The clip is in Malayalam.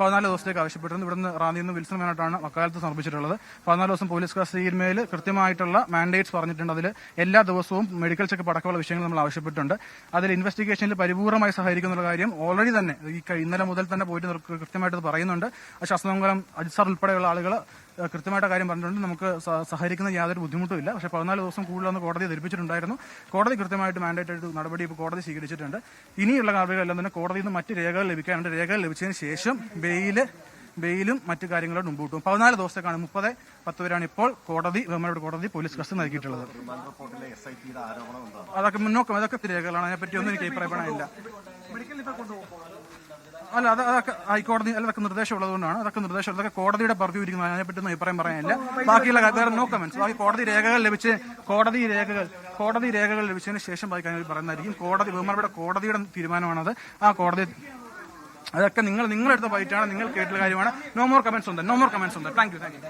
പതിനാല് ദിവസത്തേക്ക് ആവശ്യപ്പെട്ടിരുന്നു. ഇവിടുന്ന് റാന്നിയിൽ നിന്ന് വിൽസൺ മേനോട്ടാണ് വക്കാലത്ത് സമർപ്പിച്ചിട്ടുള്ളത്. പതിനാല് ദിവസം പോലീസ് കസ്റ്റഡിയിന്മേൽ കൃത്യമായിട്ടുള്ള മാൻഡേറ്റ്സ് പറഞ്ഞിട്ടുണ്ട്. അതിൽ എല്ലാ ദിവസവും മെഡിക്കൽ ചെക്കപ്പ് അടക്കമുള്ള വിഷയങ്ങൾ നമ്മൾ ആവശ്യപ്പെട്ടിട്ടുണ്ട്. അതിൽ ഇൻവെസ്റ്റിഗേഷനിൽ പരിപൂർണമായി സഹകരിക്കുന്നുള്ള കാര്യം ഓൾറെഡി തന്നെ ഈ ഇന്നലെ മുതൽ തന്നെ പോയിട്ട് കൃത്യമായിട്ട് പറയുന്നുണ്ട്. ശാസ്ത്രമംഗലം അജിസാർ ഉൾപ്പെടെയുള്ള ആളുകൾ കൃത്യമായിട്ട് കാര്യം പറഞ്ഞിട്ടുണ്ട്. നമുക്ക് സഹകരിക്കുന്ന യാതൊരു ബുദ്ധിമുട്ടും ഇല്ല പക്ഷേ പതിനാല് ദിവസം കൂടുതലൊന്ന് കോടതി ധരിപ്പിച്ചിട്ടുണ്ടായിരുന്നു. കോടതി കൃത്യമായിട്ട് മാൻഡേറ്റ് ആയിട്ട് നടപടി ഇപ്പോൾ കോടതി സ്വീകരിച്ചിട്ടുണ്ട്. ഇനിയുള്ള നടപടികളെല്ലാം തന്നെ കോടതിയിൽ നിന്ന് മറ്റ് രേഖകൾ ലഭിക്കാനുണ്ട്. രേഖകൾ ലഭിച്ചതിന് ശേഷം ബെയിൽ ബെയിലും മറ്റു കാര്യങ്ങളും മുമ്പോട്ട് പോകും പതിനാല് ദിവസത്തേക്കാണ് മുപ്പത് പത്ത് വരെയാണ് ഇപ്പോൾ കോടതി ബഹുമാനോട് കോടതി പോലീസ് കസ്റ്റഡി നൽകിയിട്ടുള്ളത്. അതൊക്കെ മുന്നോക്കം. അതൊക്കെ രേഖകളാണ്. അതിനെപ്പറ്റി ഒന്നും എനിക്ക് അഭിപ്രായപ്പെടാനില്ല. അല്ല അത് അതൊക്കെ ഹൈക്കോടതി അല്ല അതൊക്കെ നിർദ്ദേശം ഉള്ളതുകൊണ്ടാണ് അതൊക്കെ നിർദ്ദേശം അതൊക്കെ കോടതിയുടെ പറഞ്ഞു ഇരിക്കുന്നത് അതിനെപ്പറ്റി അഭിപ്രായം പറയാനില്ല. ബാക്കിയുള്ള വേറെ നോ കമന്റ്സ് ബാക്കി കോടതി രേഖകൾ ലഭിച്ച് കോടതി രേഖകൾ കോടതി രേഖകൾ ലഭിച്ചതിന് ശേഷം ബാക്കി കാര്യങ്ങൾ പറയുന്നതായിരിക്കും. കോടതി ബഹുമാനപ്പെട്ട കോടതിയുടെ തീരുമാനമാണത്. ആ കോടതി അതൊക്കെ നിങ്ങൾ നിങ്ങളെടുത്ത ഫൈറ്റാണ്. നിങ്ങൾ കേട്ടുള്ള കാര്യമാണ്. നോ മോർ കമന്റ്സ് ഉണ്ട്. നോ മോർ കമന്റ്സ് ഉണ്ട്. Thank you thank you